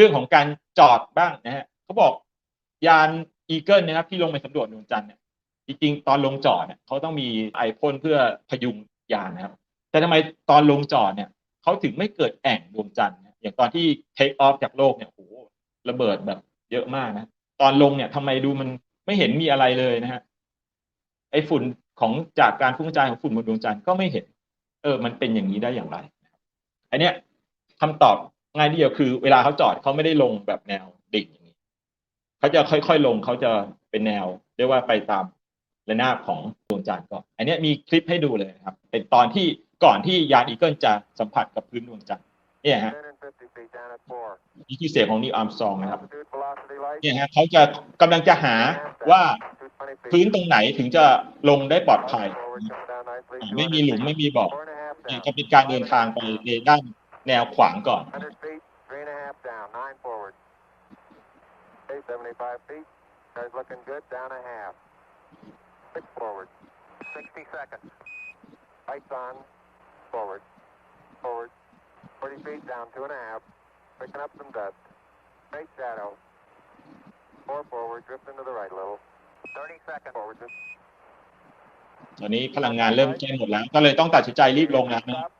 รื่องของการจอดบ้างนะฮะเขาบอกยานอีเกิลนะครับที่ลงไปสำรวจดวงจันทร์เนี่ยจริงๆตอนลงจอดเนี่ยเขาต้องมีไอพ่นเพื่อพยุงยานนะครับ แต่ทำไมตอนลงจอดเนี่ยเขาถึงไม่เกิดแอ่งดวงจันทร์อย่างตอนที่เทคออฟจากโลกเนี่ยโอ้โหระเบิดแบบเยอะมากนะตอนลงเนี่ยทำไมดูมันไม่เห็นมีอะไรเลยนะฮะไอฝุ่นของจากการพุ่งกระจายของฝุ่นบนดวงจันทร์ก็ไม่เห็น เออ มันเป็นอย่างนี้ได้อย่างไร อันเนี้ยคำตอบ ง่ายเดียวคือเวลาเขาจอดเขาไม่ได้ลงแบบแนวดิ่งอย่างนี้เขาจะค่อยๆลงเขาจะเป็นแนว เรียกว่าไปตามระนาบของดวงจันทร์ก่อน อันนี้มีคลิปให้ดูเลยนะครับ เป็นตอนที่ก่อนที่ยานอีเกิลจะสัมผัสกับพื้นดวงจันทร์เนี่ยฮะนี่คือเสียงของนีอาร์มสองนะครับเนี่ยฮะเขาจะกำลังจะหาว่าพื้นตรงไหนถึงจะลงได้ปลอดภัย ไม่มีหลุมไม่มีบ่อจะเป็นการเดินทางไปในด้าน แนวขวางก่อน100 feet, three and a half down, nine forward. Okay, 75 feet. Car's looking good, down a half. Six forward. 60 seconds. Lights on, forward. Forward. 40 feet down, two and a half. Picking up some dust. Nice shadow. Four forward, drifting to the right a little. 30 seconds. Forward, just ตอนนี้พลังงานเริ่มใกล้หมดแล้ว ก็เลยต้องตัดสินใจรีบลงแล้วนะ Stop.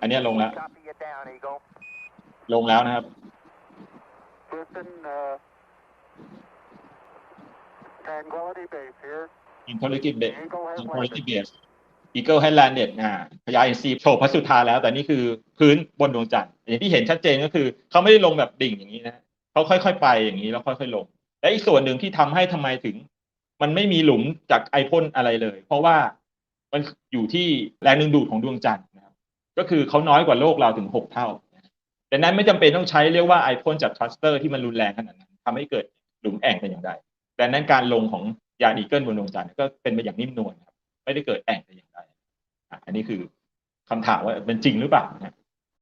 อันเนี้ยลงแล้ว Copy you down, Eagle. ลงแล้วนะครับ Houston, uh, Tranquility Base here. อินโทริกิเบ Eagle has อินโทริกิ landed. เบสอีเกิลให้แลนเด็ดอ่าพยาอินซีโฉบพระสุธาแล้ว แต่นี่คือพื้นบนดวงจันทร์อย่างที่เห็นชัดเจนก็คือเขาไม่ได้ลงแบบดิ่งอย่างนี้นะเขาค่อยๆ ไปอย่างนี้แล้วค่อยๆลง และอีกส่วนหนึ่งที่ทำให้ทำไมถึง มันไม่มีหลุมจากไอพ่นอะไรเลย เพราะว่ามันอยู่ที่แรงดึงดูดของดวงจันทร์นะครับ ก็คือเขาน้อยกว่าโลกเราถึงหกเท่าดังนั้นไม่จำเป็นต้องใช้เรียกว่าไอพ่นจากทรัสเตอร์ที่มันรุนแรงขนาดนั้นทำให้เกิดหลุมแอ่งแต่อย่างใดดังนั้นการลงของยานอีเกิลบนดวงจันทร์ก็เป็นไปอย่างนิ่มนวลครับไม่ได้เกิดแอ่งแต่อย่างใดอันนี้คือคำถามว่าเป็นจริงหรือเปล่านะ